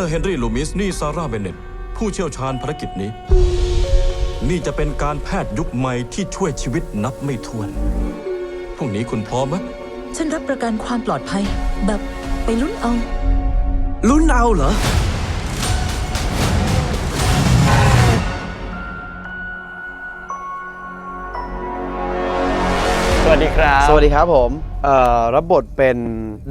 รเฮนรี่ลูมิสนี่ซาร่าเบนเน็ตผู้เชี่ยวชาญภารกิจนี้ นี่จะเป็นการแพทย์ยุคใหม่ที่ช่วยชีวิตนับไม่ถ้วนพรุ่งนี้คุณพร้อมไหมฉันรับประกันความปลอดภัย แบบไปลุ้นเอา ลุ้นเอาเหรอ สวัสดีครับ สวัสดีครับผมเอ่อรับบทเป็น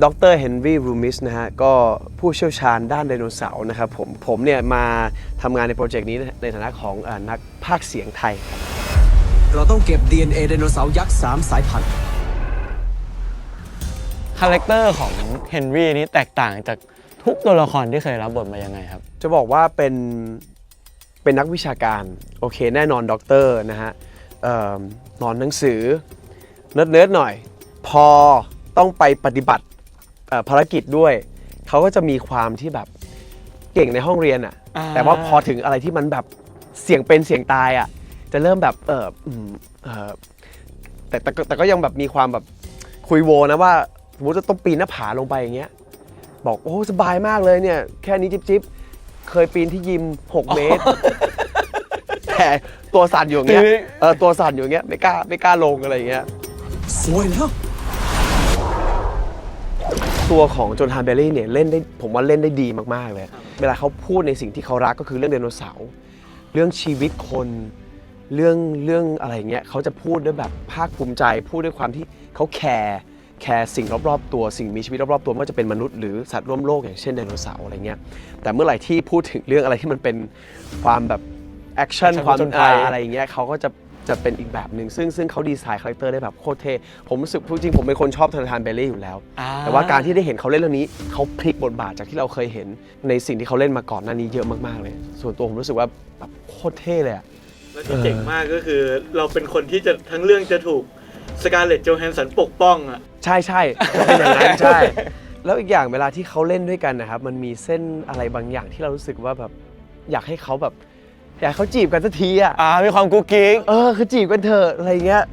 ดรเฮนรี่รูมิสนะฮะ ก็ผู้เชี่ยวชาญด้านไดโนเสาร์นะครับผม ผมเนี่ยมาทำงานในโปรเจกต์นี้ในฐานะของเออนักภาคเสียงไทยครับเราต้องเก็บ DNA ไดโนเสาร์ยักษ์ 3 สายพันธุ์ คาแรคเตอร์ของเฮนรี่นี้แตกต่างจากทุกตัวละครที่เคยรับบทมายังไงครับ จะบอกว่าเป็นเป็นนักวิชาการ โอเค แน่นอนด็อกเตอร์นะฮะเอ่อนอนหนังสือ เนิร์ดเนิร์ดๆหน่อย พอต้องไปปฏิบัติเอ่อภารกิจด้วย เขาก็จะมีความที่แบบเก่งในห้องเรียนอะอ่าแต่ว่าพอถึงอะไรที่มันแบบเสี่ยงเป็นเสี่ยงตายอะจะเริ่มแบบเอออืมเออแต่แต่ก็แต่ก็ยังแบบมีความแบบคุยโวนะว่าสมมติจะต้องปีนหน้าผาลงไปอย่างเงี้ย บอกโอ้สบายมากเลยเนี่ย แค่นี้จิ๊บจิ๊บเคยปีนที่ยิม 6 เมตร แต่ตัวสั่นอยู่อย่างเงี้ยเออตัวสั่นอยู่อย่างเงี้ยไม่กล้าไม่กล้าลงอะไรอย่างเงี้ย สวยแล้ว ตัวของโจนฮานเบลลี่เนี่ยเล่นได้ผมว่าเล่นได้ดีมากๆเลย เวลาเขาพูดในสิ่งที่เขารักก็คือเรื่องไดโนเสาร์เรื่องชีวิตคนเรื่องเรื่องอะไรเงี้ยเขาจะพูดด้วยแบบภาคภูมิใจ พูดด้วยความที่เขาแคร์แคร์สิ่งรอบๆตัวสิ่งมีชีวิตรอบๆตัวไม่ว่าจะเป็นมนุษย์หรือสัตว์ร่วมโลกอย่างเช่นไดโนเสาร์อะไรเงี้ยแต่เมื่อไหร่ที่พูดถึงเรื่องอะไรที่มันเป็นความแบบแอคชั่น Action ความผจญภัยอ่าอะไรอย่างเงี้ยเขาก็จะ จะเป็นอีกแบบหนึ่งซึ่งซึ่งเขาดีไซน์คาแรคเตอร์ได้แบบโคตรเท่ผมรู้สึกจริงๆผมเป็นคนชอบธนาธานเบลลี่อยู่แล้ว อ่แต่ว่าการที่ได้เห็นเขาเล่นเรื่องนี้เขาพลิกบทบาทจากที่เราเคยเห็นในสิ่งที่เขาเล่นมาก่อนหน้านี้เยอะมากๆเลย ส่วนตัวผมรู้สึกว่าแบบโคตรเท่เลยอะ แล้วที่เจ๋งมากก็คือ เราเป็นคนที่จะทั้งเรื่องจะถูกสการเลตโจแฮนสันปกป้องอะ ใช่ใช่เป็นอย่างนั้นใช่ แล้วอีกอย่างเวลาที่เขาเล่นด้วยกันนะครับ มันมีเส้นอะไรบางอย่างที่เรารู้สึกว่าแบบอยากให้เขาแบบ อยากให้เขาจีบกันสักทีอะอ่ามีความกุ๊กกิ๊ก เออคือจีบกันเถอะอะไรเงี้ย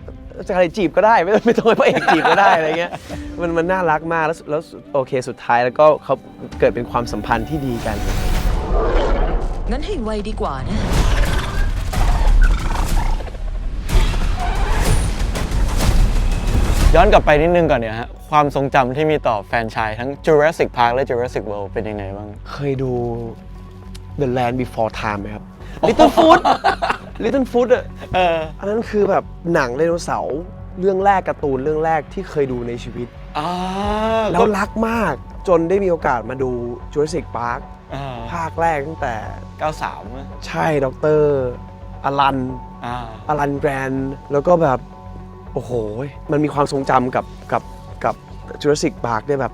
จะอะไรจีบก็ได้ไม่ต้องไม่ต้องให้พระเอกจีบก็ได้อะไรเงี้ยมันมันน่ารักมากแล้วแล้วโอเคสุดท้ายแล้วก็เขาเกิดเป็นความสัมพันธ์ที่ดีกัน งั้นให้ไวดีกว่านะ ย้อนกลับไปนิดนึงก่อนเนี่ยฮะ ความทรงจำที่มีต่อแฟรนไชายทั้ง Jurassic Park และ Jurassic World เป็นยังไงบ้าง เคยดู The Land Before Time ไหมครับ Little Foot Little Foot อะเอออันนั้นคือแบบหนังไดโนเสาร์เรื่องแรกการ์ตูนเรื่องแรกที่เคยดูในชีวิต อ่าแล้วรักมากจนได้มีโอกาสมาดู Jurassic Park อ่าภาคแรกตั้งแต่93อะใช่ด็อกเตอร์อลัน อ่า อลันแกรนแล้วก็แบบ โอ้โห มันมีความทรงจำกับกับกับ Jurassic Park ได้แบบ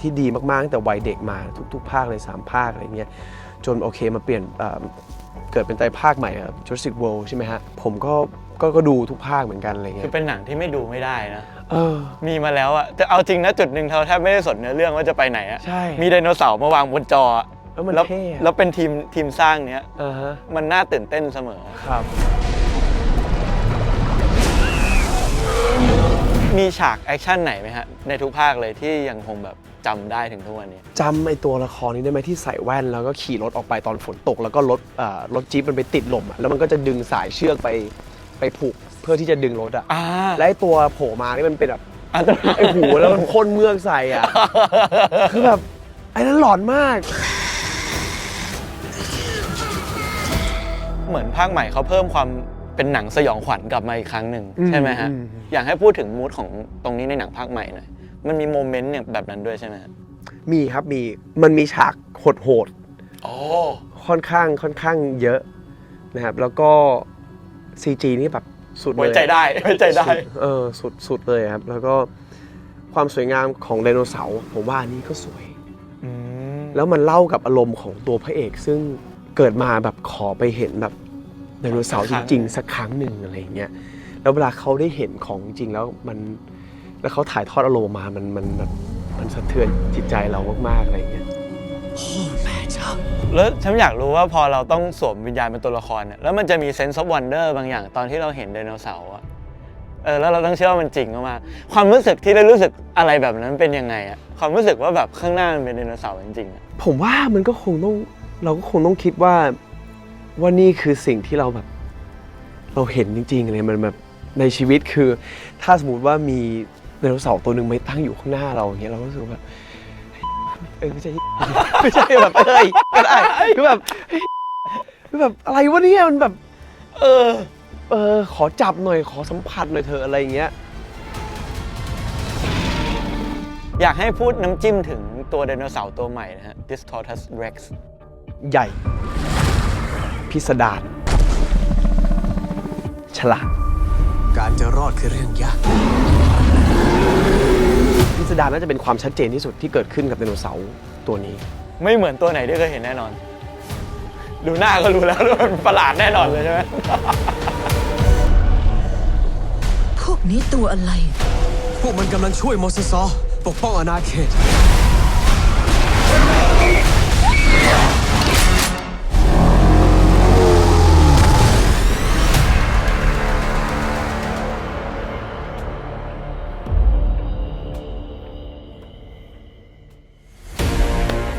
ที่ดีมากๆตั้งแต่วัยเด็กมาทุก ๆ ภาคเลย 3 ภาคอะไรเงี้ย จนโอเคมาเปลี่ยนเอ่อเกิดเป็นไตรภาคใหม่อะ Jurassic World ใช่ไหมฮะ ผมก็ก็ก็ดูทุกภาคเหมือนกันอะไรเงี้คืยอเป็นหนังที่ไม่ดูไม่ได้นะ เออ มีมาแล้วอะแต่เอาจริงนะจุดหนึ่งเราแทบไม่ได้สนเนื้อเรื่องว่าจะไปไหนอะใช่มีไดโนเสาร์มาวางบนจออะแล้วมันแล้วเท่อะแล้วเป็นทีมทีมสร้างเนี้ย อ่าฮะมันน่าตื่นเต้นเสมอ ครับ มีฉากแอคชั่นไหนไหมฮะ ในทุกภาคเลยที่ยังคงแบบจำได้ถึงทุกวันนี้ จำไอตัวละครนี้ได้ไหมที่ใส่แว่น แล้วก็ขี่รถออกไปตอนฝนตก แล้วก็รถเอ่อรถจี๊ปมันไปติดลมอะแล้วมันก็จะดึงสายเชือกไปไปผูกเพื่อที่จะดึงรถอะอ่าและไอตัวโผล่มานี่มันเป็นแบบอันตรายไอหูแล้วมันพ่นเมือกใส่อะคือแบบไอ้นั้นหลอนมาก เหมือนภาคใหม่เขาเพิ่มความ เป็นหนังสยองขวัญกลับมาอีกครั้งหนึ่งอืมใช่ไหมฮะ อืม อยากให้พูดถึงมูดของตรงนี้ในหนังภาคใหม่หน่อย มันมีโมเมนต์เนี่ยแบบนั้นด้วยใช่ไหมฮะมีครับมีมันมีฉากโหดโอ้ ๆค่อนข้างค่อนข้างเยอะนะครับแล้วก็ CG นี่แบบสุดเลย ไว้ใจได้ ไว้ใจได้ สุเออสุดสุดเลยครับ แล้วก็ความสวยงามของไดโนเสาร์ผมว่าอันนี้ก็สวยอืมแล้วมันเล่ากับอารมณ์ของตัวพระเอก ซึ่งเกิดมาแบบขอไปเห็นแบบ ไดโนเสาร์จริงๆ สักครั้งหนึ่งอะไรอย่างเงี้ยแล้วเวลาเขาได้เห็นของจริงแล้วมันแล้วเขาถ่ายทอดอารมณ์ออกมามันมันแบบมันสะเทือนจิตใจเรามากๆอะไรอย่างเงี้ยโอ้แม่เจ้าแล้วฉันอยากรู้ว่าพอเราต้องสวมวิญญาณเป็นตัวละครเนี่ยแล้วมันจะมีเซนส์ of wonder บางอย่างตอนที่เราเห็นไดโนเสาร์อะเออแล้วเราต้องเชื่อว่ามันจริงมากๆความรู้สึกที่ได้รู้สึกอะไรแบบนั้นเป็นยังไงอะความรู้สึกว่าแบบข้างหน้ามันเป็นไดโนเสาร์จริงๆอะผมว่ามันก็คงต้องเราก็คงต้องคิดว่า ว่านี่คือสิ่งที่เราแบบ เราเห็นจริงๆเลยมันแบบในชีวิตคือ ถ้าสมมติว่ามีไดโนเสาร์ตัวหนึ่งไม่ตั้งอยู่ข้างหน้าเราอย่างเงี้ยเราก็รู้สึกว่าแบบเออไม่ใช่ ไม่ใช่แบบเอ้ยก็ได้คือแบบเฮ้ยคือแบบอะไรวะเนี่ยมันแบบ เออ เออ ขอจับหน่อยขอสัมผัสหน่อยเธอะอะไรอย่างเงี้ย อยากให้พูดน้ำจิ้มถึงตัวไดโนเสาร์ตัวใหม่นะฮะ Distortus Rex ใหญ่ พิสดารฉลาด การจะรอดคือเรื่องยาก พิสดารน่าจะเป็นความชัดเจนที่สุดที่เกิดขึ้นกับไดโนเสาร์ตัวนี้ ไม่เหมือนตัวไหนที่เคยเห็นแน่นอน ดูหน้าก็รู้แล้วว่ามันประหลาดแน่นอนเลยใช่ไหม พวกนี้ตัวอะไร พวกมันกำลังช่วยมอสซอร์ปกป้องอาณาเขต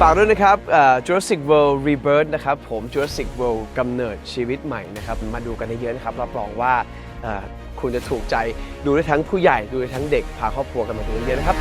ากด้วยนะครับเอ่อ Jurassic World Rebirth นะครับผม Jurassic World กำเนิดชีวิตใหม่นะครับมาดูกันเยอะๆนะครับรับรองว่าเอ่อคุณจะถูกใจดูได้ทั้งผู้ใหญ่ดูได้ทั้งเด็กพาครอบครัวกันมาดูเยอะๆนะครับ